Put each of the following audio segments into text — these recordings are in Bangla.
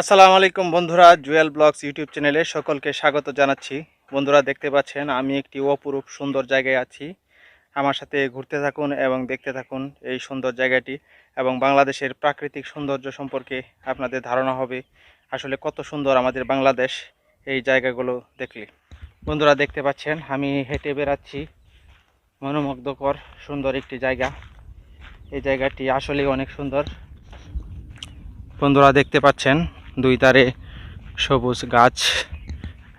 আসসালামু আলাইকুম বন্ধুরা, জুয়েল ব্লগস ইউটিউব চ্যানেলে সকলকে স্বাগত জানাচ্ছি। বন্ধুরা, দেখতে পাচ্ছেন, আমি একটি অপরূপ সুন্দর জায়গায় আছি। আমার সাথে ঘুরতে থাকুন এবং দেখতে থাকুন এই সুন্দর জায়গাটি এবং বাংলাদেশের প্রাকৃতিক সৌন্দর্য সম্পর্কে আপনাদের ধারণা হবে। আসলে কত সুন্দর আমাদের বাংলাদেশ এই জায়গাগুলো দেখলে। বন্ধুরা, দেখতে পাচ্ছেন, আমি হেঁটে বেড়াচ্ছি। মনোমুগ্ধকর, সুন্দর একটি জায়গা। এই জায়গাটি আসলেই অনেক সুন্দর। বন্ধুরা, দেখতে পাচ্ছেন দুই ধারে সবুজ গাছ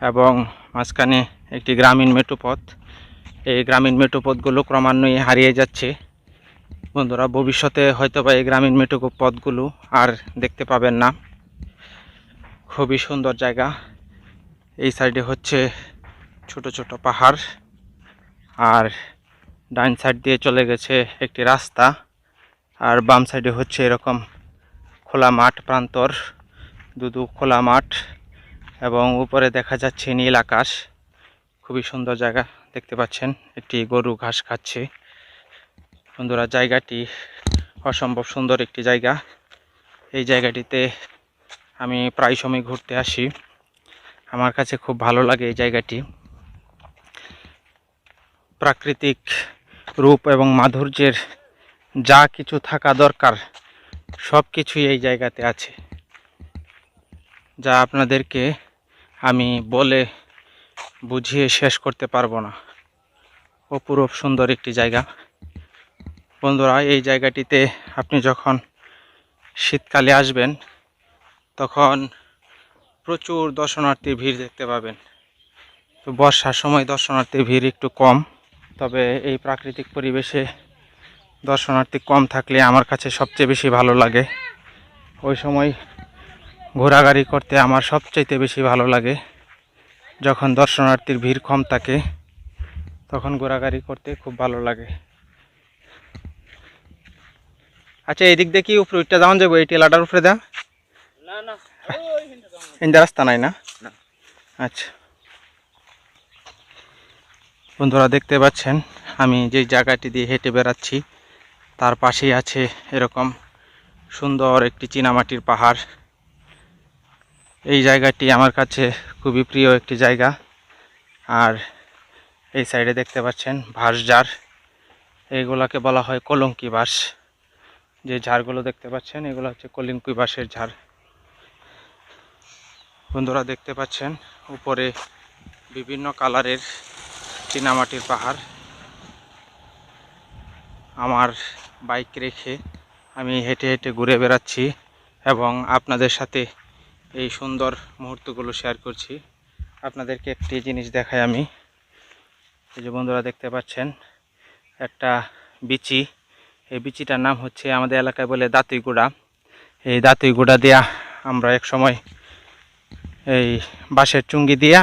এবং মাঝখানে একটি গ্রামীণ মেট্রোপথ। এই গ্রামীণ মেট্রোপথগুলো ক্রমান্বয়ে হারিয়ে যাচ্ছে। বন্ধুরা, ভবিষ্যতে হয়তো বা এই গ্রামীণ মেট্রো পথগুলো আর দেখতে পাবেন না। খুবই সুন্দর জায়গা। এই সাইডে হচ্ছে ছোট ছোট পাহাড় আর ডান সাইড দিয়ে চলে গেছে একটি রাস্তা। আর বাম সাইডে হচ্ছে এরকম খোলা মাঠ প্রান্তর। দুদু খোলা মাঠ এবং উপরে দেখা যাচ্ছে নীল আকাশ। খুবই সুন্দর জায়গা দেখতে পাচ্ছেন। একটি গরু ঘাস খাচ্ছে। বন্ধুরা, জায়গাটি অসম্ভব সুন্দর একটি জায়গা। এই জায়গাটিতে আমি প্রায় সময় ঘুরতে আসি। আমার কাছে খুব ভালো লাগে এই জায়গাটি। প্রাকৃতিক রূপ এবং মাধুর্যের যা কিছু থাকা দরকার সব কিছুই এই জায়গাতে আছে। যা আপনাদেরকে আমি বলে বুঝিয়ে শেষ করতে পারব না। অপূরূপ সুন্দর একটি জায়গা। বন্ধুরা, এই জায়গাটিতে আপনি যখন শীতকালে আসবেন, তখন প্রচুর দর্শনার্থীর ভিড় দেখতে পাবেন। তো বর্ষার সময় দর্শনার্থীর ভিড় একটু কম, তবে এই প্রাকৃতিক পরিবেশে দর্শনার্থী কম থাকলে আমার কাছে সবচেয়ে বেশি ভালো লাগে। ওই সময় ঘোরাঘুরি করতে আমার সবচাইতে বেশি ভালো লাগে। যখন দর্শনার্থীর ভিড় কম থাকে তখন ঘোরাঘুরি করতে খুব ভালো লাগে। আচ্ছা এই দিক দিয়ে কি উপরে উঠতে যাওয়া যাব? এই টেলাটার উপরে দা না না ইন্দা রাস্তা নাই না? না। আচ্ছা। বন্ধুরা দেখতে পাচ্ছেন আমি যে জায়গাটি দিয়ে হেঁটে বেড়াচ্ছি তার পাশেই আছে এরকম সুন্দর একটি চীনামাটির পাহাড়। এই জায়গাটি আমার কাছে খুবই প্রিয় একটি জায়গা। আর এই সাইডে দেখতে পাচ্ছেন ভাসজার এইগুলাকে বলা হয় কলঙ্কি বাস যে ঝাড়গুলো দেখতে পাচ্ছেন, এগুলো হচ্ছে কলিঙ্কি বাসের ঝাড়। বন্ধুরা, দেখতে পাচ্ছেন উপরে বিভিন্ন কালারের চীনামাটির পাহাড়। আমার বাইক রেখে আমি হেঁটে হেঁটে ঘুরে বেড়াচ্ছি এবং আপনাদের সাথে এই সুন্দর মুহূর্তগুলো শেয়ার করছি। আপনাদেরকে একটি জিনিস দেখাই আমি। এই যে বন্ধুরা দেখতে পাচ্ছেন, একটা বিচি। এই বিচিটার নাম হচ্ছে আমাদের এলাকায় বলে দাঁতুই গুঁড়া এই দাঁতুই গুঁড়া দিয়া আমরা এক সময় এই বাঁশের চুঙ্গি দিয়া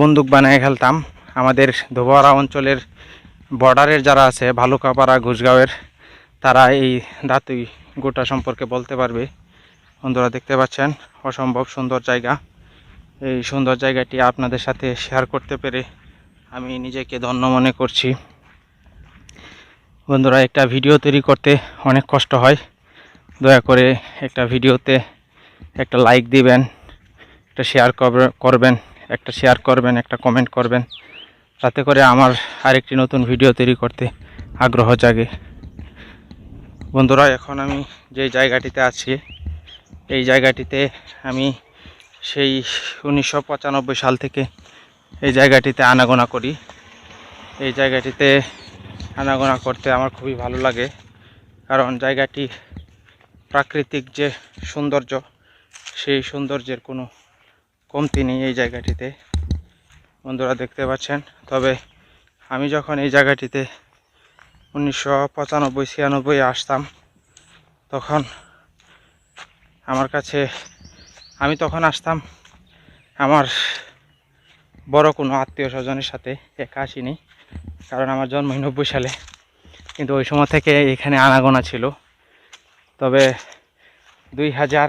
বন্দুক বানিয়ে খেলতাম। আমাদের ধোবাড়া অঞ্চলের বর্ডারের যারা আছে, ভালুকাপাড়া ঘুষগাঁওয়ের তারা এই ধাতুই গোটা সম্পর্কে বলতে পারবে। বন্ধুরা দেখতে পাচ্ছেন, অসম্ভব সুন্দর জায়গা। এই সুন্দর জায়গাটি আপনাদের সাথে শেয়ার করতে পেরে আমি নিজেকে ধন্য মনে করছি। বন্ধুরা, একটা ভিডিও তৈরি করতে অনেক কষ্ট হয়। দয়া করে একটা ভিডিওতে একটা লাইক দিবেন, একটা শেয়ার করবেন, একটা শেয়ার করবেন, একটা কমেন্ট করবেন। তাতে করে আমার আরেকটি নতুন ভিডিও তৈরি করতে আগ্রহ জাগে। বন্ধুরা, এখন আমি যে জায়গাটিতে আছি এই জায়গাটিতে আমি সেই উনিশশো পঁচানব্বই সাল থেকে এই জায়গাটিতে আনাগোনা করি। এই জায়গাটিতে আনাগোনা করতে আমার খুবই ভালো লাগে, কারণ জায়গাটি প্রাকৃতিক যে সৌন্দর্য, সেই সৌন্দর্যের কোনো কমতি নেই এই জায়গাটিতে। বন্ধুরা দেখতে পাচ্ছেন? তবে আমি যখন এই জায়গাটিতে উনিশশো পঁচানব্বই ছিয়ানব্বই আসতাম, তখন আমার কাছে আমি তখন আসতাম আমার বড় কোনো আত্মীয় স্বজনের সাথে, একা আসিনি, কারণ আমার জন্ম নব্বই সালে। কিন্তু ওই সময় থেকে এখানে আনাগোনা ছিল। তবে দুই হাজার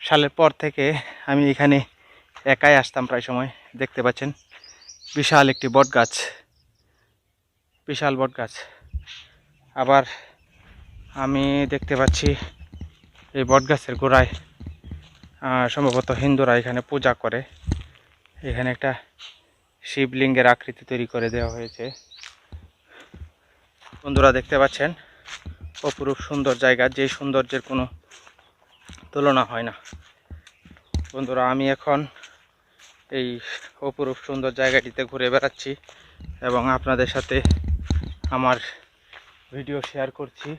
সালের পর থেকে আমি এখানে একাই আসতাম প্রায় সময়, দেখতে পাচ্ছেন। বিশাল একটি বট গাছ বিশাল বট গাছ আবার আমি দেখতে পাচ্ছি এই বট গাছের গোড়ায় সম্ভবত হিন্দুরা এখানে পূজা করে। এখানে একটা শিবলিঙ্গের আকৃতি তৈরি করে দেওয়া হয়েছে। বন্ধুরা দেখতে পাচ্ছেন, অপরূপ সুন্দর জায়গা, যে সৌন্দর্যের কোনো তুলনা হয় না। বন্ধুরা, আমি এখন এই অপরূপ সুন্দর জায়গাটিতে ঘুরে বেড়াচ্ছি এবং আপনাদের সাথে আমার ভিডিও শেয়ার করছি।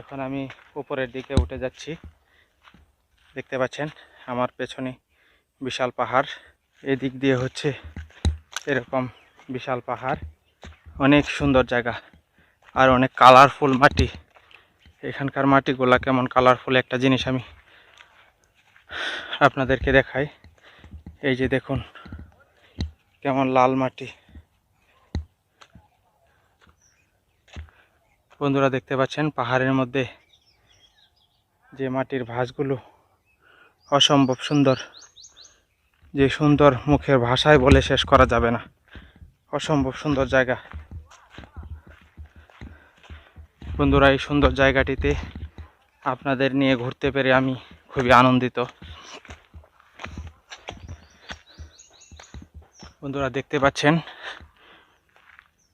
এখন আমি উপরের দিকে উঠে যাচ্ছি। দেখতে পাচ্ছেন, আমার পেছনে বিশাল পাহাড়। এদিক দিয়ে হচ্ছে এরকম বিশাল পাহাড়। অনেক সুন্দর জায়গা আর অনেক কালারফুল মাটি। এখানকার মাটিগুলা কেমন কালারফুল একটা জিনিস আমি আপনাদেরকে দেখাই। এই যে দেখুন, কেমন লাল মাটি। বন্ধুরা দেখতে পাচ্ছেন, পাহাড়ের মধ্যে যে মাটির ভাঁজগুলো অসম্ভব সুন্দর। যে সুন্দর মুখের ভাষায় বলে শেষ করা যাবে না। অসম্ভব সুন্দর জায়গা। বন্ধুরা, এই সুন্দর জায়গাটিতে আপনাদের নিয়ে ঘুরতে পেরে আমি খুবই আনন্দিত। বন্ধুরা, দেখতে পাচ্ছেন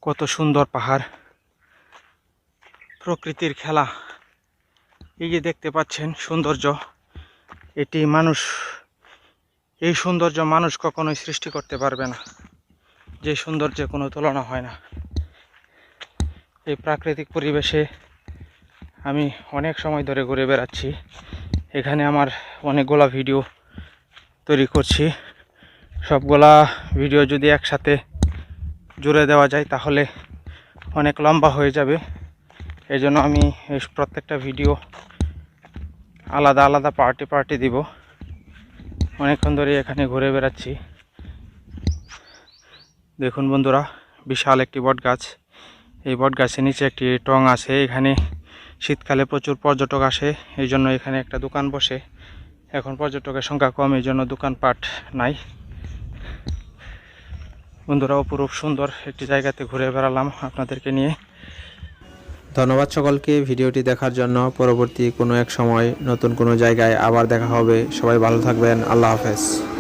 কত সুন্দর পাহাড়। প্রকৃতির খেলা। এই যে দেখতে পাচ্ছেন সৌন্দর্য, এটি মানুষ, এই সৌন্দর্য মানুষ কখনোই সৃষ্টি করতে পারবে না। যে সৌন্দর্যে কোনো তুলনা হয় না। এই প্রাকৃতিক পরিবেশে আমি অনেক সময় ধরে ঘুরে বেড়াচ্ছি। এখানে আমার অনেকগুলা ভিডিও তৈরি করছি। সবগুলা ভিডিও যদি একসাথে জুড়ে দেওয়া যায়, তাহলে অনেক লম্বা হয়ে যাবে। এই জন্য আমি প্রত্যেকটা ভিডিও আলাদা আলাদা পার্টি পার্টি দিব। অনেকক্ষণ ধরে এখানে ঘুরে বেড়াচ্ছি। দেখুন বন্ধুরা, বিশাল একটি বট গাছ এই বট গাছের নিচে একটি টং আছে। এখানে শীতকালে প্রচুর পর্যটক আসে এই জন্য এখানে একটা দোকান বসে। এখন পর্যটকের সংখ্যা কম এই জন্য দোকানপাট নাই। বন্ধুরা, অপরূপ সুন্দর একটি জায়গাতে ঘুরে বেড়ালাম আপনাদেরকে নিয়ে। ধন্যবাদ সকলকে ভিডিওটি দেখার জন্য। পরবর্তী কোনো এক সময় নতুন কোনো জায়গায় আবার দেখা হবে। সবাই ভালো থাকবেন। আল্লাহ হাফেজ।